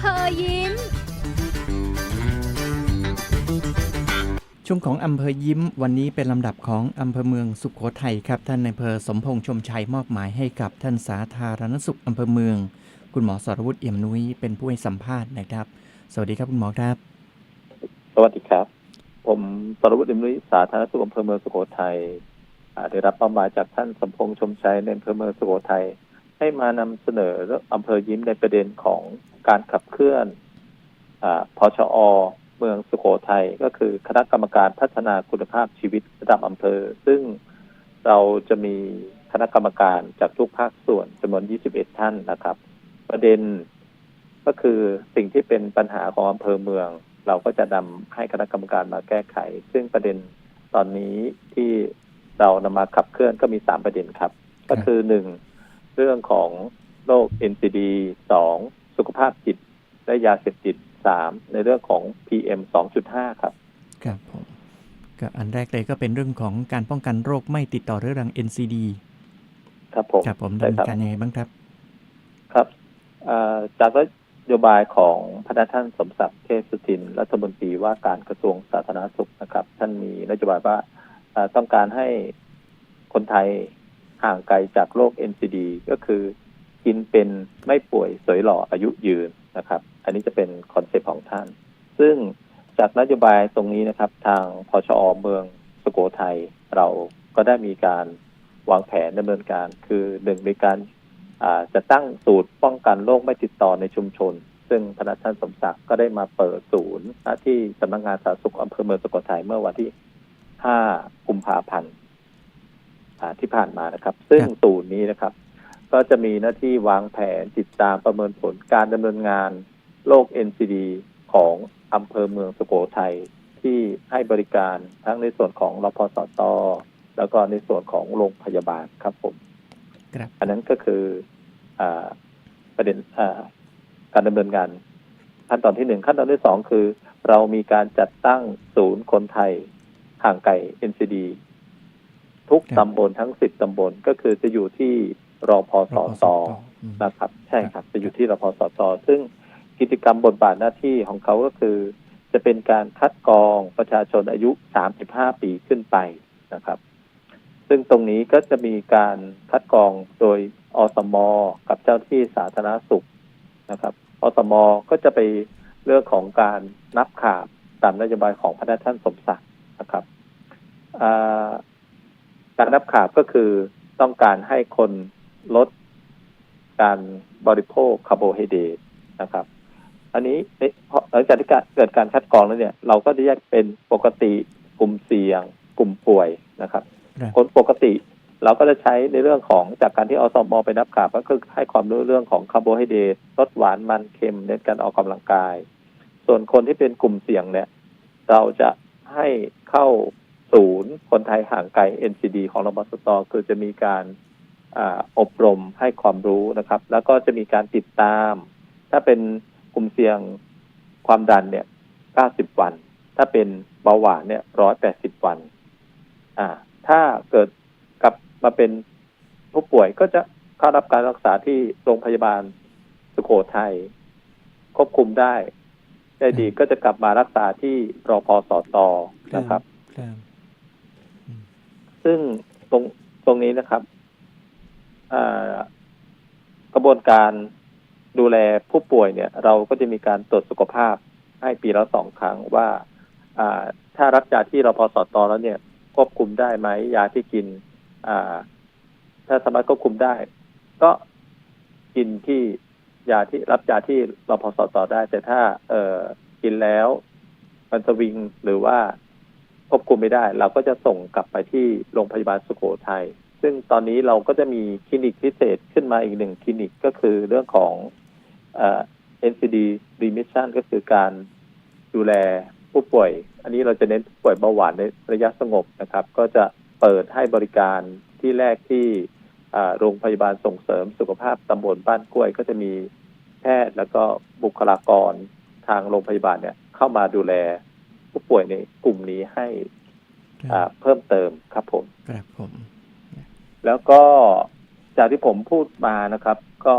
ภอยิ้ม ช่วงของอำเภอยิ้ม วันนี้เป็นลำดับของอำเภอเมืองสุขโขทัยครับท่านในายอำเภอสมพงษ์ชมชัยมอบหมายให้กับท่านสาธารณสุขอำเภอเมือง คุณหมอสรวุฒิเอี่ยมนุ้ยเป็นผู้ให้สัมภาษณ์นะครับ สวัสดีครับคุณหมอครับ สวัสดีครับ ผมสรวุฒิอิมนุยสาธารณสุขอำเภอเมืองสุโขทัยอ่าได้รับมอบหมายจากท่านสมพงษ์ชมชัยในอำเภอเมืองสุโขทัย ให้มานำเสนออำเภอยิ้มในประเด็นของการขับเคลื่อนอาพชอเมืองสุโขทัยก็คือคณะกรรมการพัฒนาคุณภาพชีวิตระดับอำเภอ ซึ่งเราจะมีคณะกรรมการจากทุกภาคส่วนจำนวน 21 ท่านนะครับ ประเด็นก็คือสิ่งที่เป็นปัญหาของอำเภอเมือง เราก็จะนำให้คณะกรรมการมาแก้ไข ซึ่งประเด็นตอนนี้ที่เรานำมาขับเคลื่อนก็มีสามประเด็นครับ ก็คือหนึ่ง เรื่องของโรค NCD สองสุขภาพจิต และยาเสพติดสามในเรื่องของ PM 2.5 ครับ ครับผมก็อันแรกเลยก็เป็นเรื่องของการป้องกันโรคไม่ติดต่อเรื้อรัง NCD ครับผมครับผมใช่ดำเนิครันบการยังไงบ้างครับ ครับเอ่อจากนโยบายของพระท่านสมศักดิ์เทพสุทิน รัฐมนตรีว่าการกระทรวงสาธารณสุขนะครับ ท่านมีนโยบายว่าเอ่อต้องการให้คนไทย ห่างไกลจากโรค NCD ก็คือกินเป็นไม่ป่วยสวยหล่ออายุยืนนะครับ อันนี้จะเป็นคอนเซปต์ของท่าน ซึ่งจากนโยบายตรงนี้นะครับ ทางพชอเมืองสุโขทัยเราก็ได้มีการวางแผนดำเนินการ คือหนึ่งในการจะตั้งศูนย์ป้องกันโรคไม่ติดต่อในชุมชน ซึ่งพนักท่านสมศักดิ์ก็ได้มาเปิดศูนย์ที่สำนักงานสาธารณสุขอำเภอเมืองสุโขทัยเมื่อวันที่ 5 กุมภาพันธ์ ที่ผ่านมานะครับ ซึ่งครับศูนย์นี้นะครับ ก็จะมีหน้าที่วางแผนติดตามประเมินผลการดำเนินงานโรค NCD ของอำเภอเมืองสุโขทัยที่ให้บริการทั้งในส่วนของรพสต แล้วก็ในส่วนของโรงพยาบาลครับผมครับอันนั้นก็คืออาประเด็นอ่าการดำเนินงานขั้นตอนที่หนึ่งขั้นตอนที่สองคือ เรามีการจัดตั้งศูนย์คนไทยห่างไกล NCD ทุกครับตำบลทั้งสิบตำบลก็คือจะอยู่ที่รอพอสอตอืมนะครับ ใช่ครับ จะอยู่ที่รพสตซึ่งกิจกรรมบทบาทหน้าที่ของเขาก็คือ จะเป็นการคัดกรองประชาชนอายุ 35 ปีขึ้นไปนะครับ ซึ่งตรงนี้ก็จะมีการคัดกรองโดยอสม กับเจ้าที่สาธารณสุขนะครับอสม ก็จะไปเรื่องของการนับขาบตามนโยบายของพระท่านสมศักดิ์นะครับอ่า การนับขาบก็คือต้องการให้คนลดการบริโภคคาร์โบไฮเดรตนะครับ อันนี้เอ๊ะพอหลังจากที่เกิดการคัดกรองแล้วเนี่ย เราก็จะแยกเป็นปกติกลุ่มเสี่ยง กลุ่มป่วยนะครับครับคนปกติเราก็จะใช้ในเรื่องของจากการที่อสมไปนับขาบก็คือให้ความรู้เรื่องของคาร์โบไฮเดรตลดหวานมันเค็มเน้นการออกกำลังกาย ส่วนคนที่เป็นกลุ่มเสี่ยงเนี่ย เราจะให้เข้า ศูนย์คนไทยห่างไกล NCD ของรบสตคือจะมีการอาอบรมให้ความรู้นะครับ แล้วก็จะมีการติดตาม ถ้าเป็นกลุ่มเสี่ยงความดันเนี่ย 90 วัน ถ้าเป็นเบาหวานเนี่ย 180 วัน อ่า ถ้าเกิดกลับมาเป็นผู้ป่วยก็จะเข้ารับการรักษาที่โรงพยาบาลสุโขทัยควบคุมได้ ได้ดีก็จะกลับมารักษาที่รอพอสอตอนะครับครับ ซึ่งตรงตรงนี้นะครับกระบวนการดูแลผู้ป่วยเนี่ย เราก็จะมีการตรวจสุขภาพให้ปีละสองครั้งว่าถ้ารับยาที่เราพอสอตอแล้วเนี่ยควบคุมได้ไหมยาที่กินถ้าสามารถควบคุมได้ ก็กินที่ยาที่รับยาที่เราพอสอตอได้ แต่ถ้า เออกินแล้ว มันสวิงหรือว่า ควบคุมไม่ได้ เราก็จะส่งกลับไปที่โรงพยาบาลสุโขทัยซึ่งตอนนี้เราก็จะมีคลินิกพิเศษขึ้นมาอีกหนึ่งคลินิกก็คือเรื่องของเอ่อ NCD remission ก็คือการดูแลผู้ป่วย อันนี้เราจะเน้นผู้ป่วยเบาหวานในระยะสงบนะครับ ก็จะเปิดให้บริการที่แรกที่โรงพยาบาลส่งเสริมสุขภาพตำบลบ้านกล้วย ก็จะมีแพทย์แล้วก็บุคลากรทางโรงพยาบาลเนี่ยเข้ามาดูแล ผู้ป่วยในกลุ่มนี้ให้ครับอ่าเพิ่มเติมครับผมครับผม แล้วก็จากที่ผมพูดมานะครับ ก็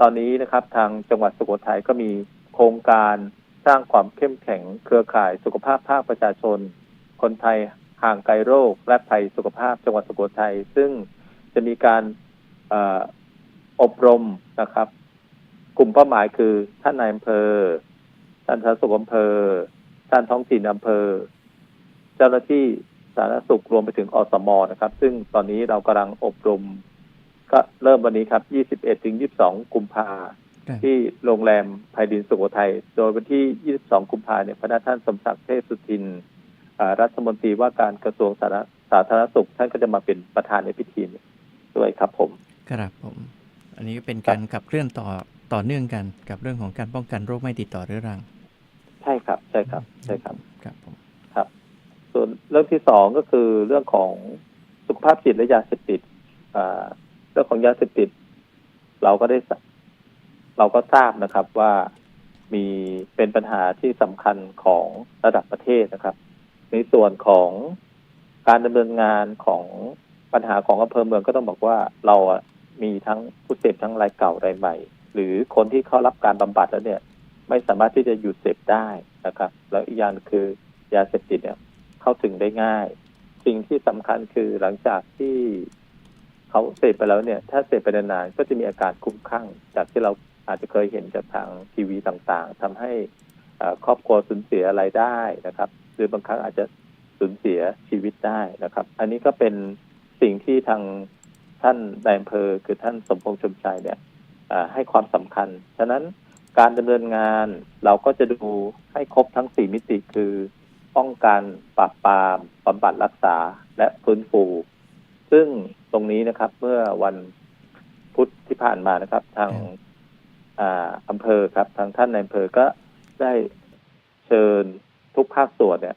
ตอนนี้นะครับ ทางจังหวัดสุโขทัยก็มีโครงการสร้างความเข้มแข็งเครือข่ายสุขภาพภาคประชาชน คนไทยห่างไกลโรค และภัยสุขภาพจังหวัดสุโขทัยซึ่งจะมีการเอออบรมนะครับ กลุ่มเป้าหมายคือท่านนายอำเภอท่านสาธารณสุขอำเภอ ท่านท้องถิ่นอำเภอ เจ้าหน้าที่สาธารณสุขรวมไปถึงอสมนะครับ ซึ่งตอนนี้เรากำลังอบรม ก็เริ่มวันนี้ครับ 21ถึง22 กุมภาครับที่โรงแรมไพดินสุโขทัย โดยวันที่ 22 กุมภาเนี่ยพระท่านสมศักดิ์เทพสุทินอ่ารัฐมนตรีว่าการกระทรวงสาธารณสาธารณสุข ท่านก็จะมาเป็นประธานในพิธีนี้ด้วยครับผม ครับผม อันนี้ก็เป็นการขับเคลื่อนต่อต่อเนื่องกันกับเรื่องของการป้องกันโรคไม่ติดต่อเรื้อรัง ใช่ครับใช่ครับใช่ครับครับผมครับ ส่วนเรื่องที่สองก็คือเรื่องของสุขภาพจิตและยาเสพติดอ่าเรื่องของยาเสพติด เราก็ได้สเราก็ทราบนะครับว่ามีเป็นปัญหาที่สำคัญของระดับประเทศนะครับ ในส่วนของการดำเนินงานของปัญหาของอำเภอเมืองก็ต้องบอกว่าเราอะมีทั้งผู้เสพทั้งรายเก่ารายใหม่ หรือคนที่เข้ารับการบำบัดแล้วเนี่ย ไม่สามารถที่จะหยุดเสพได้นะครับ แล้วอีกอย่างคือยาเสพติดเนี่ยเข้าถึงได้ง่าย สิ่งที่สำคัญคือหลังจากที่เขาเสพไปแล้วเนี่ย ถ้าเสพไปนานๆก็จะมีอาการคุ้มคลั่ง จากที่เราอาจจะเคยเห็นจากทางทีวีต่างๆทำให้ครอบครัวสูญเสียรายได้นะครับ หรือบางครั้งอาจจะสูญเสียชีวิตได้นะครับ อันนี้ก็เป็นสิ่งที่ทางท่านนายอำเภอคือท่านสมพงษ์ชมชัยเนี่ยให้ความสำคัญ ฉะนั้น การดำเนินงานเราก็จะดูให้ครบทั้งสี่มิติคือ ป้องกันปราบปรามบำบัดรักษาและฟื้นฟู ซึ่งตรงนี้นะครับ เมื่อวันพุธที่ผ่านมานะครับ ทางอ่าอำเภอครับ ทางท่านในอำเภอก็ได้เชิญทุกภาคส่วนเนี่ย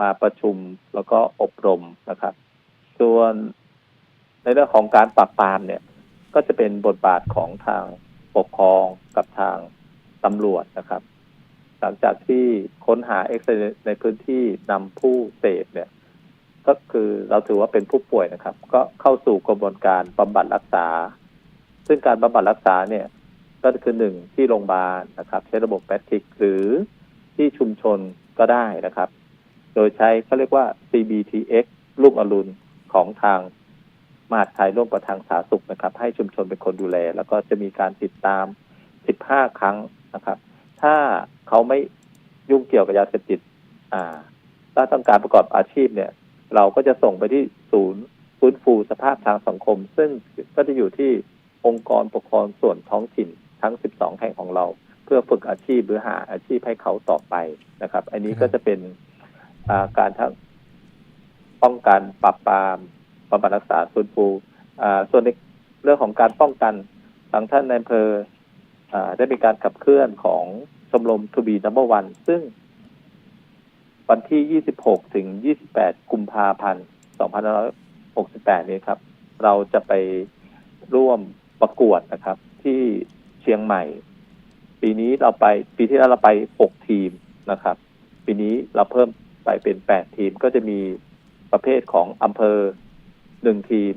มาประชุมแล้วก็อบรมนะครับ ส่วนในเรื่องของการปราบปรามเนี่ย ก็จะเป็นบทบาทของทางปกครองกับทาง ตำรวจนะครับ หลังจากที่ค้นหาเอ็กซเรย์ในพื้นที่นำผู้เสพเนี่ย ก็คือเราถือว่าเป็นผู้ป่วยนะครับ ก็เข้าสู่กระบวนการบำบัดรักษา ซึ่งการบำบัดรักษาเนี่ย ก็คือหนึ่งที่โรงพยาบาลนะครับ ใช้ระบบแมทริกหรือที่ชุมชนก็ได้นะครับ โดยใช้เขาเรียกว่า CBTX ลูกอรุณของทางมหาดไทยร่วมกับทางสาธารณสุขนะครับ ให้ชุมชนเป็นคนดูแล แล้วก็จะมีการติดตาม 15 ครั้ง นะครับ ถ้าเขาไม่ยุ่งเกี่ยวกับยาเสพติดอ่าถ้าต้องการประกอบอาชีพเนี่ย เราก็จะส่งไปที่ศูนย์ฟื้นฟูสภาพทางสังคม ซึ่งก็จะอยู่ที่องค์กรปกครองส่วนท้องถิ่นทั้ง 12 แห่งของเรา เพื่อฝึกอาชีพหรือหาอาชีพให้เขาต่อไปนะครับ อันนี้ก็จะเป็นาการทั้งป้องกันปราบปรามบำบัดรักษาฟื้นฟูส่วนในเรื่องของการป้องกันทางท่านในอำเภอ ได้มีการขับเคลื่อนของชมรมทูบีนัมเบอร์วันซึ่ง วันที่ 26 ถึง 28 กุมภาพันธ์ 2568 นี้ครับ เราจะไปร่วมประกวดนะครับ ที่เชียงใหม่ ปีนี้เราไปปีที่แล้วเราไป 6 ทีมนะครับ ปีนี้เราเพิ่มไปเป็น 8 ทีมก็จะมีประเภทของอำเภอ 1 ทีม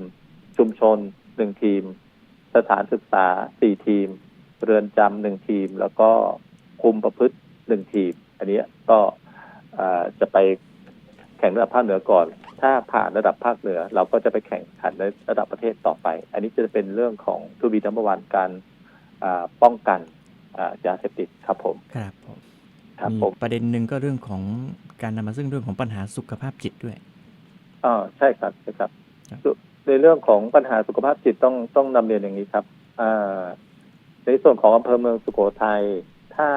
ชุมชน 1 ทีม สถานศึกษา 4 ทีม เรือนจำหนึ่งทีม แล้วก็คุมประพฤติหนึ่งทีม อันนี้ก็เอ่อจะไปแข่งระดับภาคเหนือก่อน ถ้าผ่านระดับภาคเหนือ เราก็จะไปแข่งขันในระดับประเทศต่อไป อันนี้จะเป็นเรื่องของทูบีนัมเบอร์วันการอ่าป้องกันอ่ายาเสพติดครับผมครับผมครับมีผมประเด็นหนึ่งก็เรื่องของการนำมาซึ่งเรื่องของปัญหาสุขภาพจิตด้วยอ๋อใช่ครับใช่ครับครับส่วนในเรื่องของปัญหาสุขภาพจิตต้องต้องนำเรียนอย่างนี้ครับอ่า ในส่วนของอำเภอเมืองสุโขทัยถ้า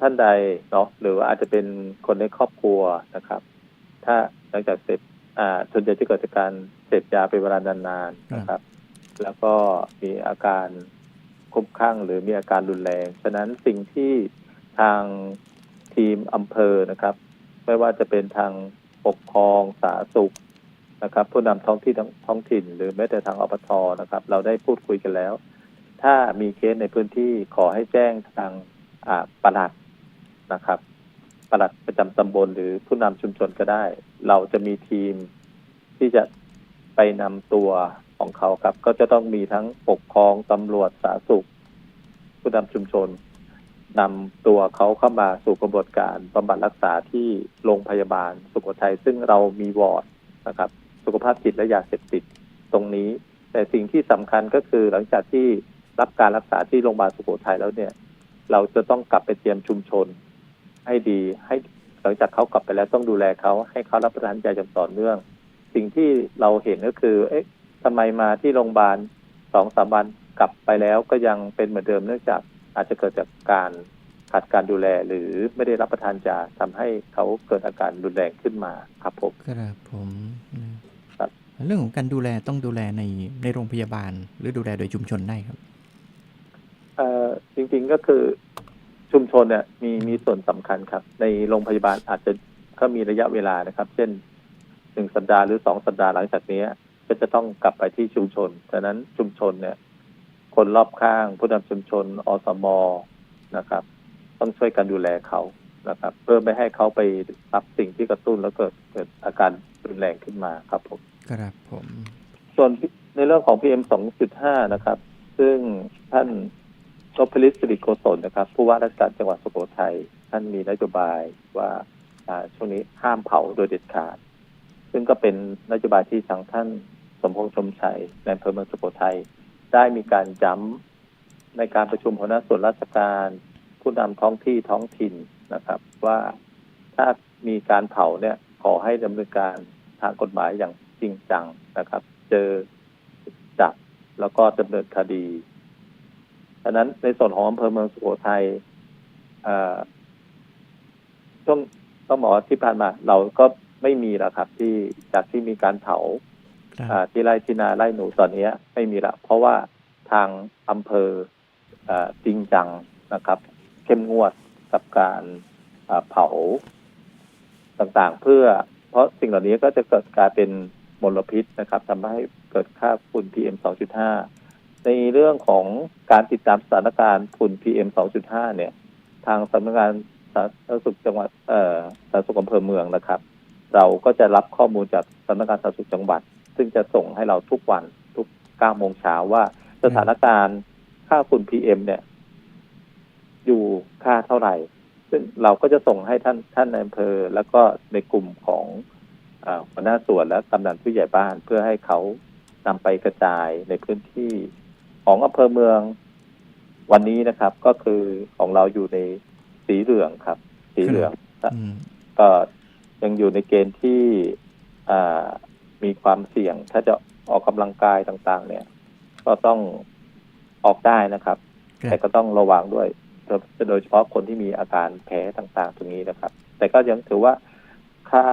ท่านใดเนาะหรือว่าอาจจะเป็นคนในครอบครัวนะครับ ถ้าหลังจากเสพอ่าส่วนใหญ่จะเกิดจากการเสพยาเป็นเวลานานๆนะครับ แล้วก็มีอาการคลุ้มคลั่งหรือมีอาการรุนแรงฉะนั้นสิ่งที่ทางทีมอำเภอนะครับ ไม่ว่าจะเป็นทางปกครองสาธารณสุขนะครับ ผู้นำท้องที่ท้องท้องถิ่น หรือแม้แต่ทางอบตนะครับ เราได้พูดคุยกันแล้ว ถ้ามีเคสในพื้นที่ขอให้แจ้งทางอ่าปลัดนะครับปลัดประจำตำบลหรือผู้นำชุมชนก็ได้ เราจะมีทีมที่จะไปนำตัวของเขาครับ ก็จะต้องมีทั้งปกครองตำรวจสาธารณสุข ผู้นำชุมชนนำตัวเขาเข้ามาสู่กระบวนการบำบัดรักษาที่โรงพยาบาล สุโขทัยซึ่งเรามีวอร์ดนะครับ สุขภาพจิตและยาเสพติดตรงนี้ แต่สิ่งที่สำคัญก็คือหลังจากที่ รับการรักษาที่โรงพยาบาลสุโขทัยแล้วเนี่ย เราจะต้องกลับไปเตรียมชุมชน ให้ดีให้หลังจากเขากลับไปแล้วต้องดูแลเขาให้เขารับประทานยาอย่างต่อเนื่อง สิ่งที่เราเห็นก็คือ เอ๊ะทำไมมาที่โรงพยาบาลสองสามวันกลับไปแล้วก็ยังเป็นเหมือนเดิมเนื่องจากอาจจะเกิดจากการขาดการดูแลหรือไม่ได้รับประทานยาทำให้เขาเกิดอาการรุนแรงขึ้นมาครับผมครับผมนะครับเรื่องของการดูแลต้องดูแลในในโรงพยาบาล หรือดูแลโดยชุมชนได้ครับเอ่อ จริงๆก็คือชุมชนเนี่ยมีมีส่วนสำคัญครับ ในโรงพยาบาลอาจจะก็มีระยะเวลานะครับ เช่นหนึ่งสัปดาห์หรือสองสัปดาห์หลังจากนี้ก็จะต้องกลับไปที่ชุมชนดังนั้นชุมชนเนี่ย คนรอบข้างผู้นำชุมชนอสมนะครับ ต้องช่วยกันดูแลเขานะครับ เพื่อไม่ให้เขาไปรับสิ่งที่กระตุ้นแล้วเกิดเกิดอาการรุนแรงขึ้นมาครับผมครับผม ส่วนในเรื่องของ PM 2.5 นะครับ ซึ่งท่าน นพลิสิริโกศลนะครับ ผู้ว่าราชการจังหวัดสุโขทัยท่านมีนโยบายว่าอ่าช่วงนี้ห้ามเผาโดยเด็ดขาด ซึ่งก็เป็นนโยบายที่ทางท่านสมพงษ์ชมชัยในอำเภอเมืองสุโขทัยได้มีการย้ำในการประชุมหัวหน้าส่วนราชการ ผู้นำท้องที่ท้องถิ่นนะครับ ว่าถ้ามีการเผาเนี่ยขอให้ดำเนินการทางกฎหมายอย่างจริงจังนะครับ เจอจับแล้วก็ดำเนินคดี ดังนั้นในส่วนของอำเภอเมืองสุโขทัยเอ่อช่วงต้องบอกว่าที่ผ่านมา เราก็ไม่มีแล้วครับ ที่จากที่มีการเผาครับอ่าที่ไร่ที่นาไร่หนูตอนนี้ไม่มีละเพราะว่าทางอำเภออ่าจริงจังนะครับ เข้มงวดกับการอ่าเผาต่างๆ เพื่อ เพราะสิ่งเหล่านี้ก็จะเกิดกลายเป็นมลพิษนะครับทำให้เกิดค่าฝุ่น PM 2.5 ในเรื่องของการติดตามสถานการณ์ฝุ่น PM 2.5 เนี่ย ทางสำนักงานสาธารณสุขจังหวัดเอ่อสาธารณสุขอำเภอเมืองนะครับ เราก็จะรับข้อมูลจากสำนักงานสาธารณสุขจังหวัด ซึ่งจะส่งให้เราทุกวันทุก9โมงเช้าว่าสถานการณ์ค่าฝุ่น PM เนี่ย อยู่ค่าเท่าไหร่ ซึ่งเราก็จะส่งให้ท่านท่านในอำเภอ แล้วก็ในกลุ่มของหัวหน้าส่วนและกำนันผู้ใหญ่บ้านเพื่อให้เขานำไปกระจายในพื้นที่ ของอำเภอเมืองวันนี้นะครับ ก็คือของเราอยู่ในสีเหลืองครับ สีเหลืองอืมก็ยังอยู่ในเกณฑ์ที่อ่ามีความเสี่ยง ถ้าจะออกกำลังกายต่าง ๆ เนี่ย ก็ต้องออกได้นะครับครับแต่ก็ต้องระวังด้วยโดยโดยเฉพาะคนที่มีอาการแพ้ต่าง ๆ ตรงนี้นะครับ แต่ก็ยังถือว่าค่า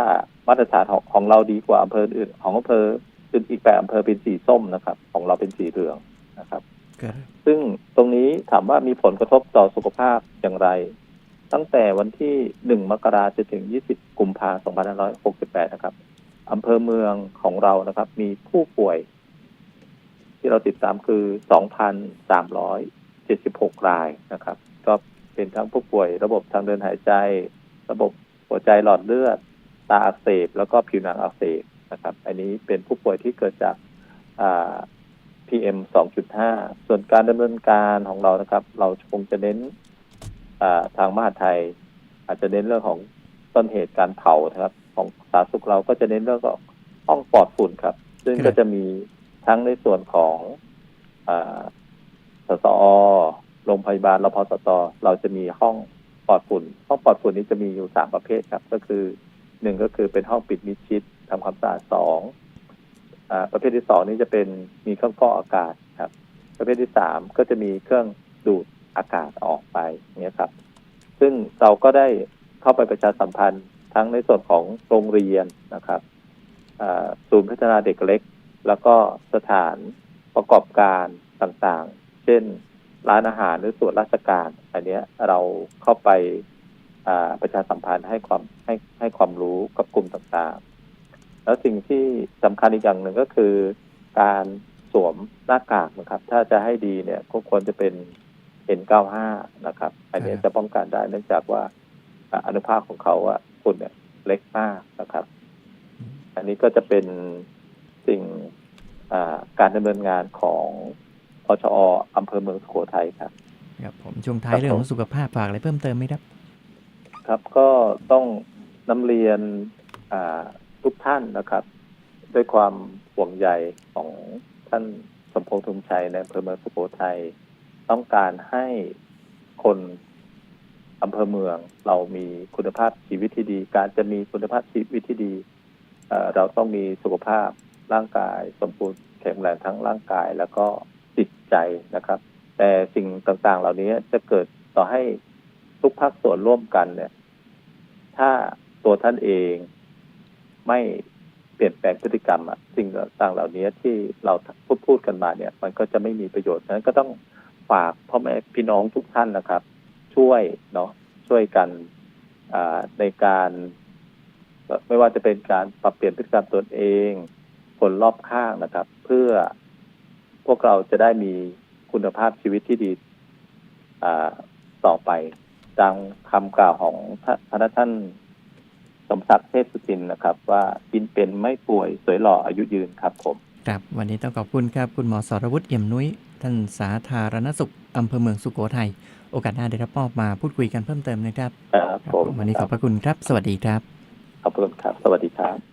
มาตรฐานของของเราดีกว่าอำเภออื่นของอำเภออื่นอีกแปดอำเภอเป็นสีส้มนะครับ ของเราเป็นสีเหลือง นะครับครับ ซึ่งตรงนี้ถามว่ามีผลกระทบต่อสุขภาพอย่างไร ตั้งแต่วันที่ 1 มกราจนถึง 20 กุมภาพันธ์ 2568 นะครับอำเภอเมืองของเรานะครับ มีผู้ป่วย ที่เราติดตามคือ 2,376 รายนะครับ ก็เป็นทั้งผู้ป่วย ระบบทางเดินหายใจ ระบบหัวใจหลอดเลือด ตาอักเสบ แล้วก็ผิวหนังอักเสบนะครับ อันนี้เป็นผู้ป่วยที่เกิดจากอ่า PM 2.5 ส่วนการดำเนินการของเรานะครับ เราคงจะเน้นทางมหาไทย อาจจะเน้นเรื่องของต้นเหตุการเผานะครับ ของสาธารณสุขเราก็จะเน้นเรื่องของห้องปลอดฝุ่นครับ ซึ่งก็จะมีทั้งในส่วนของอสสอโรงพยาบาลรพสตเราจะมีห้องปลอดฝุ่น ห้องปลอดฝุ่นนี้จะมีอยู่สามประเภทครับ ก็คือหนึ่งก็คือเป็นห้องปิดมิดชิดทำความสะอาดสอง ประเภทที่สองนี่จะเป็นมีเครื่องฟอกอากาศครับ ประเภทที่สามก็จะมีเครื่องดูดอากาศออกไปเนี่ยครับ ซึ่งเราก็ได้เข้าไปประชาสัมพันธ์ทั้งในส่วนของโรงเรียนนะครับศูนย์พัฒนาเด็กเล็ก แล้วก็สถานประกอบการต่างๆ เช่นร้านอาหารหรือส่วนราชการ อันเนี้ยเราเข้าไปประชาสัมพันธ์ให้ความให้ให้ความรู้กับกลุ่มต่างๆ แล้วสิ่งที่สำคัญอีกอย่างหนึ่งก็คือ การสวมหน้ากากนะครับ ถ้าจะให้ดีเนี่ยก็ควรจะเป็น N95 นะครับ อันนี้ครับจะป้องกันได้เนื่องจากว่าอ่าอนุภาคของเขาอะฝุ่นเนี่ยเล็กมากนะครับ อันนี้ก็จะเป็นสิ่งอ่าการดำเนินงานของพชออำเภอเมืองสุโขทัยครับครับผมช่วงท้ายครับเรื่องของผมสุขภาพฝากอะไรเพิ่มเติมไหมครับ ครับก็ต้องนำเรียนอ่า ทุกท่านนะครับ ด้วยความห่วงใยของท่านสมพงษ์ทุมชัยในอำเภอเมืองสุโขทัยต้องการให้คนอำเภอเมืองเรามีคุณภาพชีวิตที่ดี การจะมีคุณภาพชีวิตที่ดีเอ่อเราต้องมีสุขภาพร่างกาย สมบูรณ์แข็งแรงทั้งร่างกายแล้วก็จิตใจนะครับ แต่สิ่งต่างๆ เหล่านี้จะเกิดต่อให้ทุกภาคส่วนร่วมกันเนี่ย ถ้าตัวท่านเอง ไม่เปลี่ยนแปลงพฤติกรรมอะสิ่งต่างๆเหล่านี้ที่เราพูดพูดกันมาเนี่ย มันก็จะไม่มีประโยชน์ฉะนั้นก็ต้องฝากพ่อแม่พี่น้องทุกท่านนะครับ ช่วยเนาะช่วยกันในการ ไม่ว่าจะเป็นการปรับเปลี่ยนพฤติกรรมตนเอง คนรอบข้างนะครับ เพื่อพวกเราจะได้มีคุณภาพชีวิตที่ดีต่อไปดังคำกล่าวของท่านพระท่าน สมศักดิ์เทพสุทินนะครับ ว่ากินเป็นไม่ป่วยสวยหล่ออายุยืนครับผมครับวันนี้ต้องขอบคุณครับ คุณหมอสรวุฒิเอี่ยมนุ้ย ท่านสาธารณสุขอำเภอเมืองสุโขทัยโอกาสหน้าได้รับมอบมาพูดคุยกันเพิ่มเติมนะครับครับผมวันนี้ขอบพระคุณครับ สวัสดีครับ ขอบคุณครับ สวัสดีครับ